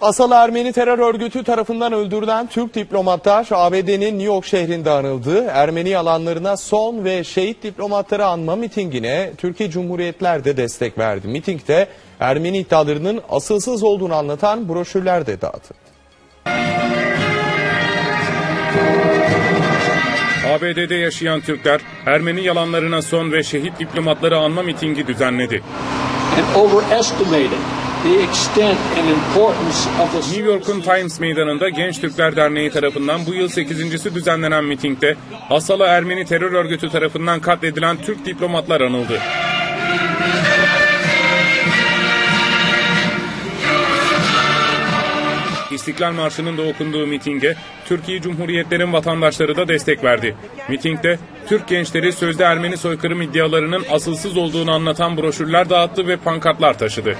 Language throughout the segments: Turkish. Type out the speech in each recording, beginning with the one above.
Asal Ermeni terör örgütü tarafından öldürülen Türk diplomatlar ABD'nin New York şehrinde anıldı. Ermeni yalanlarına son ve şehit diplomatları anma mitingine Türkiye Cumhuriyetler de destek verdi. Mitingde Ermeni iddialarının asılsız olduğunu anlatan broşürler de dağıtıldı. ABD'de yaşayan Türkler Ermeni yalanlarına son ve şehit diplomatları anma mitingi düzenledi. and overestimated the extent and importance of the New York'un Times Meydanı'nda Genç Türkler Derneği tarafından bu yıl 8.si düzenlenen mitingde Asala Ermeni terör örgütü tarafından katledilen Türk diplomatlar anıldı. İstiklal Marşı'nın da okunduğu mitinge Türkiye Cumhuriyetlerin vatandaşları da destek verdi. Mitingde Türk gençleri sözde Ermeni soykırım iddialarının asılsız olduğunu anlatan broşürler dağıttı ve pankartlar taşıdı.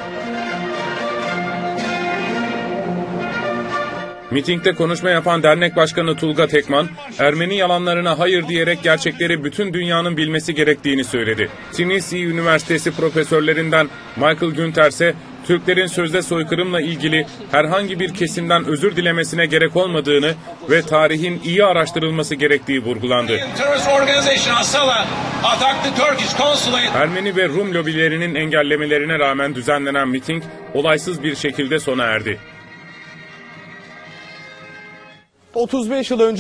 Mitingde konuşma yapan dernek başkanı Tulga Tekman, Ermeni yalanlarına hayır diyerek gerçekleri bütün dünyanın bilmesi gerektiğini söyledi. Tennessee Üniversitesi profesörlerinden Michael Günther ise Türklerin sözde soykırımla ilgili herhangi bir kesimden özür dilemesine gerek olmadığını ve tarihin iyi araştırılması gerektiği vurgulandı. Ermeni ve Rum lobilerinin engellemelerine rağmen düzenlenen miting olaysız bir şekilde sona erdi. 35 yıl önce